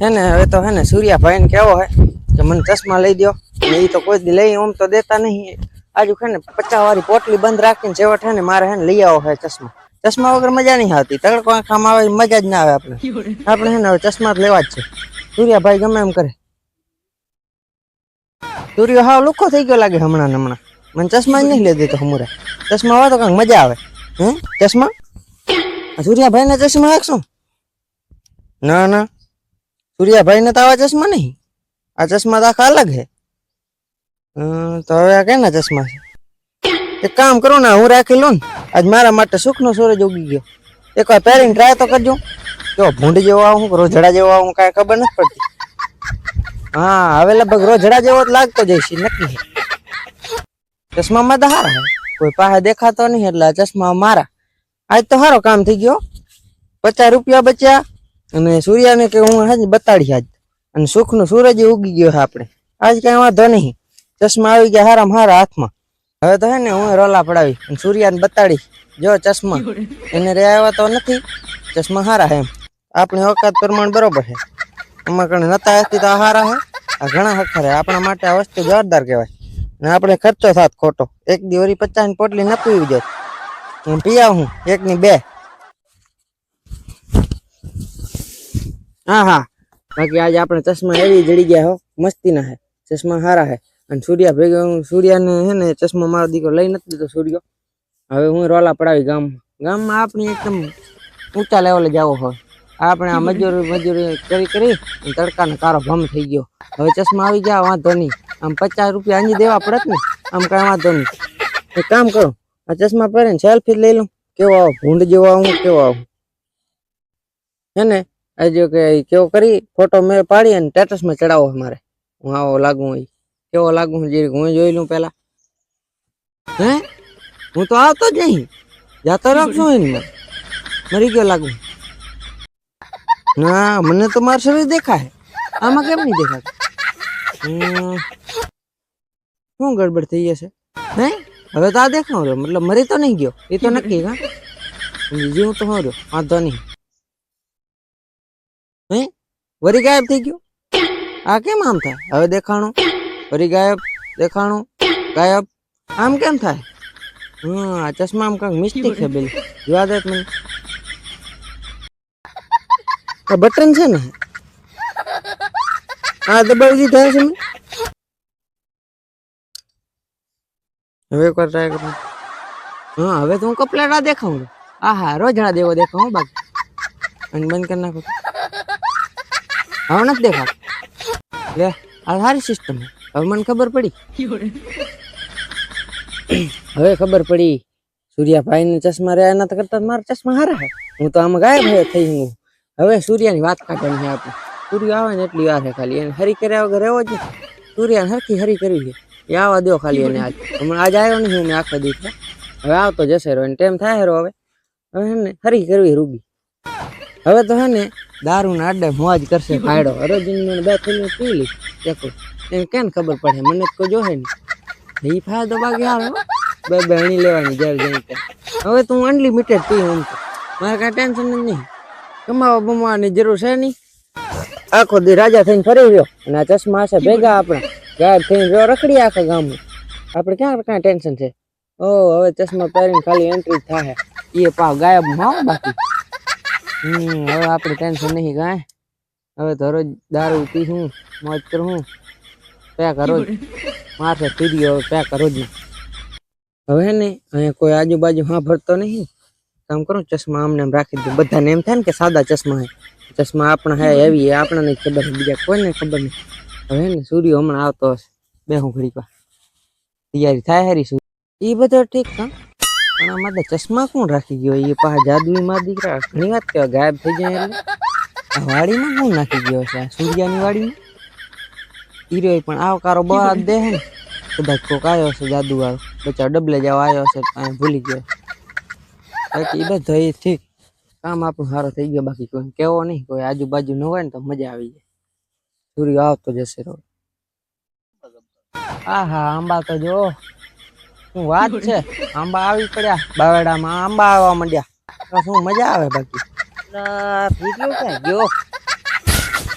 હે ને હવે તો હે ને સૂર્યાભાઈ ને કેવો હે કે મને ચશ્મા લઈ દ્યો ને ઈ તો કોઈ દી લઈ આમ તો દેતા નહીં આજુ હે ને પચાસ વાળી પોટલી બંધ રાખીને છેવટ હે ને મારે હે ને લઈ આવો હે ચશ્મા ચશ્મા વગર મજા નહીં આવતી તડકો આંખામાં આવે મજા જ ના આવે આપણે આપણે હે ને હવે ચશ્મા જ લેવા જ છે સૂર્યાભાઈ ગમે એમ કરે સૂર્ય હાવ લુખો થઈ ગયો લાગે હમણાં ને હમણાં મને ચશ્મા જ નહીં લઈ દેતો હમુરા ચશ્મા હોય તો કંઈક મજા આવે હે ચશ્મા આ સૂર્યાભાઈ ને ચશ્મા રાખશું ના ના સૂર્યાભાઈ ને તો આવા ચશ્મા નહીં આ ચશ્મા તો આખા અલગ હે હમ, તો હવે આ કેના ચશ્મા છે એક કામ કરો ને હું રાખી લઉં ને આજ મારા માટે સુખનો સૂરજ ઉગી ગયો એક વાર પહેરીને ટ્રાય તો કરજો જો ભૂંડ જેવો આવું રોજડા જેવો આવું કાંઈ ખબર નથી પડતી હા હવે લગભગ રોજડા જેવો જ લાગતો જઈશ ઈ નક્કી છે ચશ્મામાં તો હારા હે કોઈ પાસે દેખાતો નહીં એટલે આ ચશ્મા મારા આજ તો સારો કામ થઈ ગયો પચાસ રૂપિયા બચ્યા અને સૂર્યને કે હું હજ બતાડી આજ. અને સુખનો સૂરજ ઉગી ગયો આપણે. આજ કઈ વાંધો નહીં. ચશ્મા આવી ગયા હારા હારા હાથમાં. હવે તો હે ને હું રોલા પડાવી અને સૂર્યાને બતાડી જો ચશ્મા. એને રે આવ્યા તો નથી. ચશ્મા હારા હે આપણી ઓકાત પ્રમાણ બરોબર છે. એમાં કણે નતા હસ્તી તો હારા હે આ ઘણા હખર હે આપણા માટે આ વસ્તુ જવાબદાર કહેવાય. ને આપણે ખર્ચો થાત ખોટો. એક દિવરી પચાસ પોટલી ન પીવી જાય હું પીયા હું. એક ની બે. હા હા. બાકી આજે આપણે ચશ્મા એવી જડી ગયા હો. મસ્તી ના હે. ચશ્મા હારા હે. અને સૂર્યા ભેગા હું સૂર્યાને હે ને ચશ્મા મારો દીકરો લઈ નથી દીધો સૂર્યો. હવે હું રોલા પડાવી ગામમાં. ગામમાં આપણે એકદમ ઊંચા લેવલે જવો હોય. આપણે આ મજૂરી મજૂરી કરી કરી તડકાનો કારો ભમ થઈ ગયો. હવે ચશ્મા આવી ગયા વાંધો નહીં. આમ પચાસ રૂપિયા અંજી દેવા પડત ને. આમ કાંઈ વાંધો નહીં. એક કામ કરો, આ ચશ્મા પહેરીને સેલ્ફી લઈ લઉં કેવો આવો, ભૂંડ જેવો આવું, કેવો આવું. હે ને? આ જો કે કેવો કરી ફોટો મેં પાડી અને સ્ટેટસમાં ચડાવો મારે. હું આવો લાગુ હોય. કેવો લાગુ હું જે હું જોઈ લઉં પેલા. હે? હું તો આવતો જ નહીં. જાતો રાખશું એને મરી ગયો લાગુ. ના, મને તો મારું શરીર દેખાય. આમાં કેમ નહીં દેખાય શું ગડબડ થઈ જશે? હે? હવે તો આ દેખાવ રહ્યો. મતલબ મરી તો નહીં ગયો. એ તો નક્કી હા જીવ તો હું રહ્યો વાંધો નહીં. હે? વરી ગાયબ થઈ ગયો? આ કેમ આમ થાય? હવે દેખાણું. વરી ગાયબ, દેખાણું. ગાયબ. આમ કેમ થાય? હમ, આ ચશ્મા આમ કંઈક મિસ્ટેક છે બેન. જોવા દે મને. આ બટન છે ને? આ દબાવી થાય છે હવે એક વાર ટ્રાય કરું. હા, હવે તો હું કપલેટા દેખાઉં આ આહા જણા દેવો દેખાઉં બાકી. અને બંધ કરી નાખો. હવે નથી દેખાતું લે, આ સારી સિસ્ટમ હવે મને ખબર પડી. હવે ખબર પડી. સૂર્યાભાઈ ને ચશ્મા રહ્યા એના કરતા મારા ચશ્મા હારા હે હું તો આમાં ગાયબ થઈ હું. હવે સૂર્યાની વાત કાઢવાની છે આપણે. સૂર્ય આવે ને એટલી વાર છે ખાલી. એને હરી કર્યા વગર રહેવો જ નહીં. સૂર્યને હરખી હરી કરવી છે. એ આવવા દો ખાલી એને આજ. હમણાં આજ આવ્યો નહીં મેં આખો દિવસ. હવે આવતો જશે રો ટાઈમ થાય રો હવે. હવે હે ને હરી કરવી રૂબી. હવે તો હે ને દારૂ ના અડ્ડે મોજ કરશે ફાયડો અરોજીન બે થેલી પી લી ચકો એને કેમ ખબર પડે મને તો કોઈ જોહે નહીં એ ફાયદો બાકી આવે હો. બે બે અણી લેવાની જ્યારે જઈ ત્યારે હવે તો હું અનલિમિટેડ પી હું તો મારે કાંઈ ટેન્શન જ નહીં કમાવા બમાવાની જરૂર છે નહીં આખો દી રાજા થઈને ફરી રહ્યો અને આ ચશ્મા હશે ભેગા આપણા ગાયબ થઈને રહ્યો રખડી આખા ગામમાં આપણે ક્યાં કાંઈ ટેન્શન છે ઓ હવે ચશ્મા પહેરીને ખાલી એન્ટ્રી થાય એ પાવ ગાયબ માં બાકી હમ હવે આપણે ટેન્શન નહીં કાંઈ હવે તો રોજ દારૂ પીશું મોજ કરું પેક રોજ માથે પીડીઓ પેક રોજ હવે હે ને અહીંયા કોઈ આજુબાજુ હા ભરતો નહીં કામ કરું ચશ્મા આમને આમ રાખી દઉં બધાને એમ થાય ને કે સાદા ચશ્મા હે ચશ્મા આપણા હે એવી એ આપણને જ ખબર છે બીજા કોઈને ખબર નહીં હવે હે ને સૂર્ય હમણાં આવતો હશે બે હું ઘડી પા તૈયારી થાય હારી સૂર્ય એ બધો ઠીક હા પણ આમાં તો ચશ્મા કોણ રાખી ગયો એ પાછા જાદુઈ માં દીકરા ઘણી વાત કહેવાય ગાયબ થઈ જાય એટલે આ વાડીમાં કોણ નાખી ગયો છે આ સૂર્યાની વાડીમાં હીરો પણ આવકારો બહાર દે હે ને કદાચ કોક આવ્યો હશે જાદુ વાળો બચારો ડબલે જવા આવ્યો હશે તો અહીંયા ભૂલી ગયો બાકી એ બધો એ ઠીક કામ આપણું સારું થઈ ગયો બાકી કોઈ કેવો નહીં કોઈ આજુબાજુ ન હોય ને તો મજા આવી જાય સૂર્ય આવતો જશે રોજ હા હા આંબા તો જો શું વાત છે આંબા આવી પડ્યા બાવેડામાં આંબા આવવા માંડ્યા તો શું મજા આવે બાકી વિડીયો ક્યાં ગયો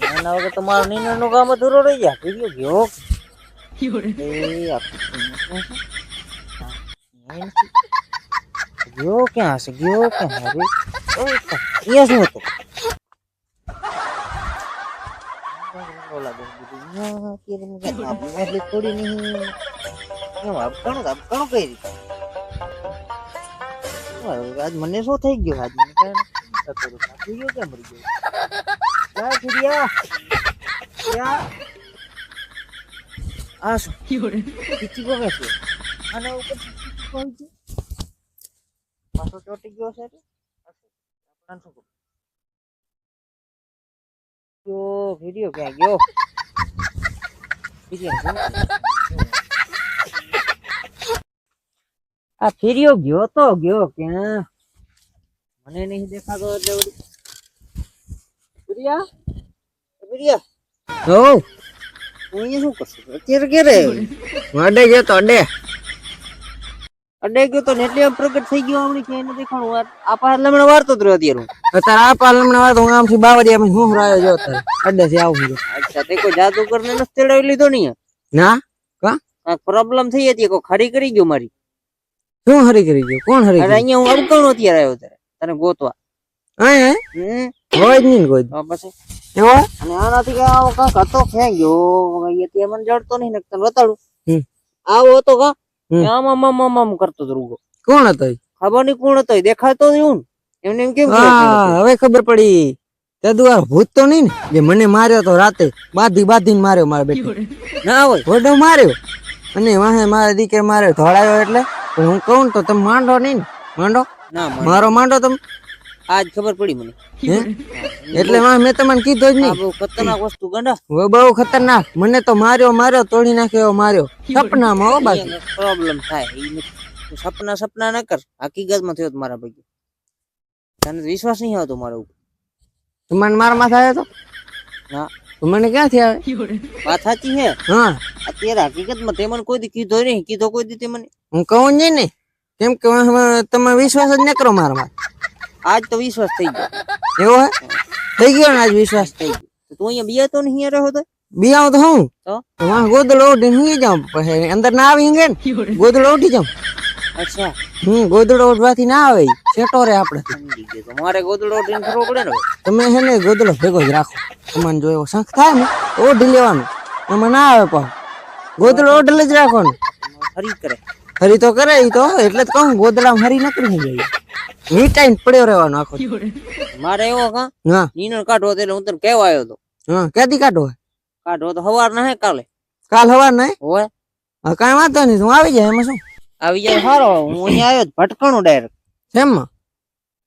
ના, આના વગર તો મારો નીનો નો કામ અધૂરો રહી જાય વિડીયો ગયો એ આખું શું છે? હા, એ નથી. ગયો ક્યાં હશે ગયો ક્યાં અરે ઓય, અહીંયા શું હતું ઓલા બેન કીધું, "અહીંયા અત્યારે મેં કાંઈ આપણી વાટલી થોડી નહીં." મને શું થઈ ગયું? ગયો? ચીડિયા ક્યાં? આ શું? છે? આના ઉપર પાછો ચોટી ગયો છે? ગયો વીડિયો ક્યાં ગયો? આ ફેરિયો ગયો તો ગયો ક્યાં મને નહીં દેખાતો એટલે પ્રિયા? પ્રિયા? હો. હું અહીંયા શું કરશું? અત્યારે હું અડે ગયો તો અડે. અડે ગયો તો એટલે આમ પ્રગટ થઈ ગયો હમણાં ક્યાંય નથી દેખાણું. વાર આ પાર લમણે વારતો જ રહ્યો અત્યારે અત્યારે આ પાલમણા વાત હું આમથી બાવરિયામાં હું રહ્યો જો અત્યારે. અડે આવું અચ્છા તે કોઈ જાદુગર ને નથી તેડાવી લીધો નહીં ના? કા? પ્રોબ્લેમ થઈ હતી કોઈ ખરી કરી ગયો મારી? શું હરી કરી ગયો? કોણ હરી અરે અહીંયા હું અડકણો અત્યારે આવ્યો ત્યારે તને ગોતવા. હા હોય જ નહીં કોઈ પછી? એવો? અને આનાથી કે આવો કાંઈક હતો ક્યાં ગયો? અહીંયાથી મને જડતો નહીં ને તને બતાડું. આવો હતો કા? આમ આમ આમ આમ આમ કરતો હતો રૂગો. કોણ હતો ખબર નહીં કોણ હતો દેખાતો નહીં એમને એમ કેમ હવે ખબર પડી. તે દુઆ ભૂત તો નહીં ને જે મને માર્યો તો રાતે બાધી બાંધીને માર્યો મારા બેટો. ના હોય ઘોડો માર્યો. અને વાહે મારા દીકરે માર્યો ધોળાયો એટલે? પણ હું કહું ને તો તમે માંડો નહીં ને. માંડો? ના મારો માંડો તમે? આજ ખબર પડી મને. હે? એટલે મેં તમને કીધો જ નહીં. ખતરનાક વસ્તુ ગંડા. બહુ ખતરનાક. મને તો માર્યો માર્યો તોડી નાખ્યો એવો માર્યો. સપનામાં હો બાકી. પ્રોબ્લેમ થાય. તું સપના સપના ન કર. હકીકતમાં થયો તો મારા ભાઈ તને વિશ્વાસ નહીં આવતો મારા ઉપર. તમને મારા માથે આવ્યો તો? ના. તો મને ક્યાંથી આવે? વાત સાચી છે હા. અત્યારે હકીકતમાં તે મને કોઈ દી કીધો નહીં. કીધો કોઈ દી તે મને. હું કહું નહીં ને. કેમ કે તમે વિશ્વાસ જ ન કરો મારા માથે આજ તો વિશ્વાસ થઈ ગયો. એવો હે? થઈ ગયો ને આજ વિશ્વાસ થઈ ગયો. તું અહીંયા બિયા તો નહીં રહ્યો તો. બિયાવ તો હું? તો? વાહ ગોદડો ઉઠી હુઈ જાઉં? પછી અંદર ના આવી હિંગે ને ગોદડો ઉઠી જાઉં? અચ્છા. હમ ગોદડો ઉઠવાથી ના આવે છેટો રે આપણે મારે ગોદડો ઉઠીને ફરવો પડે ને તમે છે ને ગોદડો ભેગો જ રાખો. તમને જો એવો શંખ થાય ને ઓઢી લેવાનું. એમાં ના આવે પણ. ગોદડો ઓઢલે જ રાખવાનું. ફરી કરે. હરી તો કરે ઈ તો એટલે જ કહું ગોદડામાં હરી નકરી થઈ જાય મીટાઈને પડ્યો રહેવાનો આખો મારે એવો કા હા નીનો કાઢવો હતો એટલે હું તને કહેવા આવ્યો હતો હા ક્યાંથી કાઢો કાઢવો તો હવાર ના હે કાલે કાલ હવાર નહીં હોય હા કાંઈ વાંધો નહીં હું આવી જાય એમાં શું આવી જાય સારો હું અહીંયા આવ્યો ભટકાણું ડાયરેક્ટ શેમમાં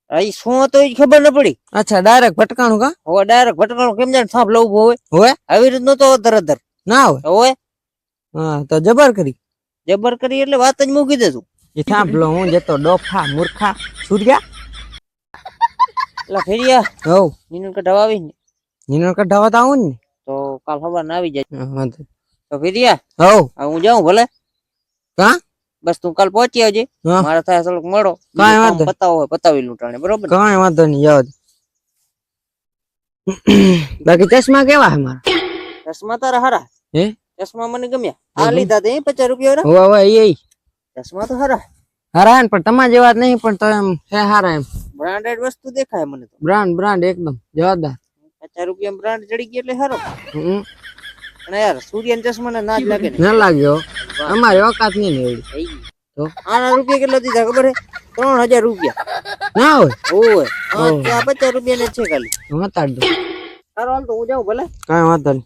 અહીં શું હતો એ ખબર ન પડી અચ્છા ડાયરેક્ટ ભટકાણું કા હવે ડાયરેક્ટ ભટકાણું કેમ જાણે સાપ લઉં હોય હોય આવી રીતનો તો અધર અધર ના હોય હોય હા તો જબર કરી જબર કરી એટલે વાત જ મૂકી દેતું એ થાંભલો હું જતો ડોફા મૂર્ખા સૂર્યા? એટલે ફેરિયા હવ. નીનો કઢાવ આવી ને નીનો કઢાવા તો આવું ને? તો કાલ સવાર ના આવી જાય. હા. તો ફેરિયા હવ. હું જાઉં ભલે? કા બસ તું કાલ પહોંચી આવજે. મારા થાય થોડુંક મળો. કાંઈ વાંધો પતાવો હોય પતાવી લૂંટાણે બરોબર? કાંઈ વાંધો નહીં જાવ બાકી ચશ્મા કેવા છે મારા? ચશ્મા તારા હારા? હે? ચશ્મા મને ગમ્યા આ લીધા તે પચાસ રૂપિયા હોવા હોવા એ ચશ્મા તો હારા હારા હે ને પણ તમારા જેવા જ નહીં પણ તો એમ હે હારા એમ બ્રાન્ડેડ વસ્તુ દેખાય મને તો બ્રાન્ડ બ્રાન્ડ એકદમ જવાબદાર પચાસ રૂપિયા બ્રાન્ડ ચડી ગઈ એટલે સારો હમ. અને યાર સૂર્યન ચશ્મા ને ના જ લાગે ને ના લાગ્યો અમારી ઓકાત નહીં ને એવડી થઈ ગઈ. તો આના રૂપિયા કેટલા દીધા ખબર હે ત્રણ હજાર રૂપિયા ના હોય ઓય આ આ પચાસ રૂપિયા ને છે ખાલી મતાડ દો સારું હાલ તો હું જાઉં ભલે કાંઈ વાંધો નહીં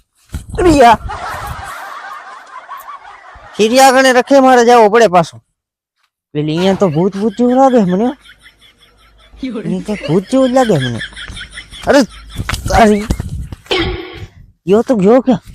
પ્રિયા ખીરિયા ગણે રખે, મારે જવું પડે પાછો. પેલી અહીંયા તો ભૂત ભૂત જેવું લાગે મને. અહીંયા તો ભૂત જેવું જ લાગે મને. અરે, તારી. યો તો ગયો ક્યાં?